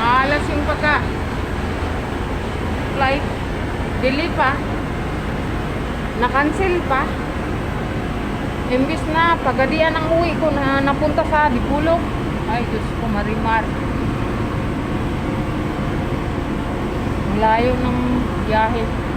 Alas yung pagka. Flight. Delay pa. Na-cancel pa. Imbis na pagadian ang uwi ko na napunta sa Dipulog ay Diyos ko marimar. Layo ng biyahe.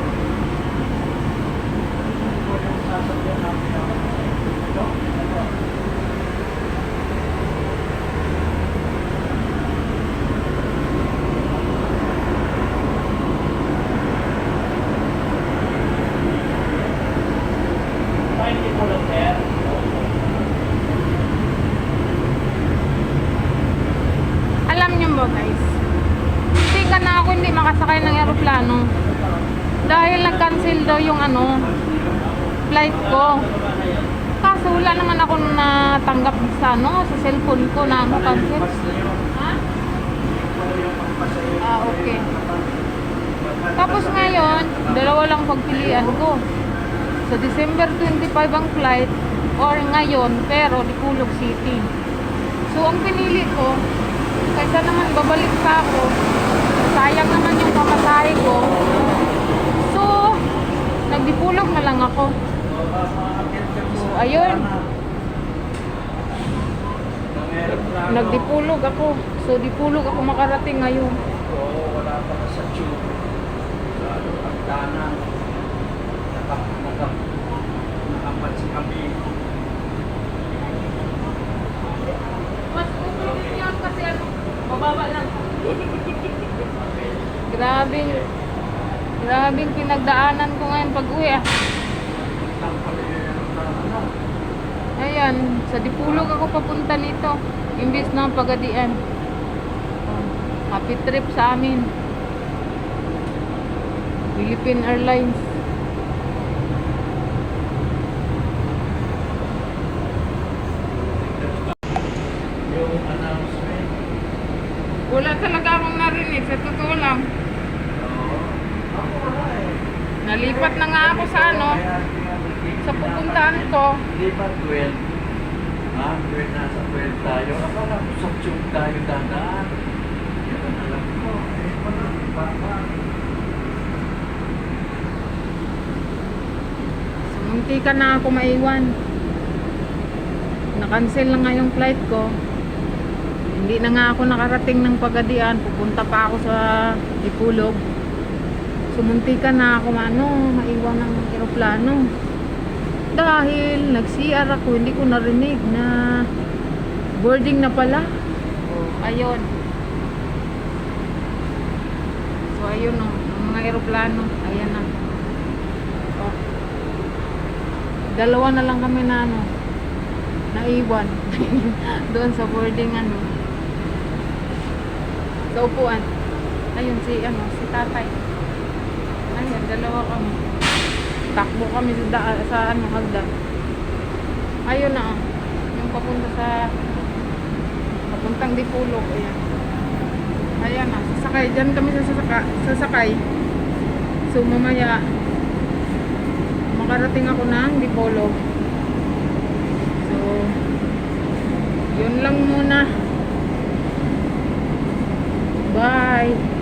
Alam niyo ba guys, hindi ka na ako hindi makasakay ng aeroplano. Dahil nag-cancel daw yung ano, flight ko. Kaso wala naman ako natanggap sa ano, sa cellphone ko na ano, cancel. Ah, okay. Tapos ngayon, dalawa lang pagpilian ko. Sa December 25 ang flight or ngayon, pero Dikulog City. So, ang pinili ko, kaysa naman babalik pa ako, sayang naman yung pamasahe ko. So, nagdipulog na lang ako. So, ayun. Nagdipulog ako. So, dipulog ako makarating ngayon. Oo, wala pa sa tube. Sa ano, pagdanan. Nakap, nakap, si kami. Mas okay kasi ano, mababa. Grabing, grabing pinagdaanan ko ngayon pag uwi ah. Ayan, sa Dipulog ako papunta nito. Imbis na pagadian. Happy trip sa amin. Philippine Airlines. Yung announcement. Wala talaga akong narinig, sa totoo lang. Oo. Ako wala eh. Nalipat na nga ako sa ano, Kaya, kaya, sa pupuntahan ko. Ba 12? Ha? 12 nasa 12 tayo. Akala ko sa tube tayo dadaan. Yan ang alam ko. Eh, wala. Baka. So, munti ka na ako maiwan. Na-cancel na nga yung flight ko. Hindi na nga ako nakarating ng pagadian. Pupunta pa ako sa Dipulog. Sumunti ka na ako ano, maiwan ng aeroplano. Dahil nag-CR ako, hindi ko narinig na boarding na pala. Oh, ayun. So, ayun o, ang mga aeroplano. Ayan na. Oh. Dalawa na lang kami na ano, naiwan. Doon sa boarding ano. Sa upuan. Ayun si ano, si tatay. Ayun, dalawa kami. Takbo kami sa, daan, sa ano, hagdan. Ayun na oh. Yung papunta sa papuntang Dipulog. Ayan. Ayan na, sasakay. Diyan kami sasaka, sasakay. So mamaya, makarating ako ng Dipolog. So, yun lang muna. Bye!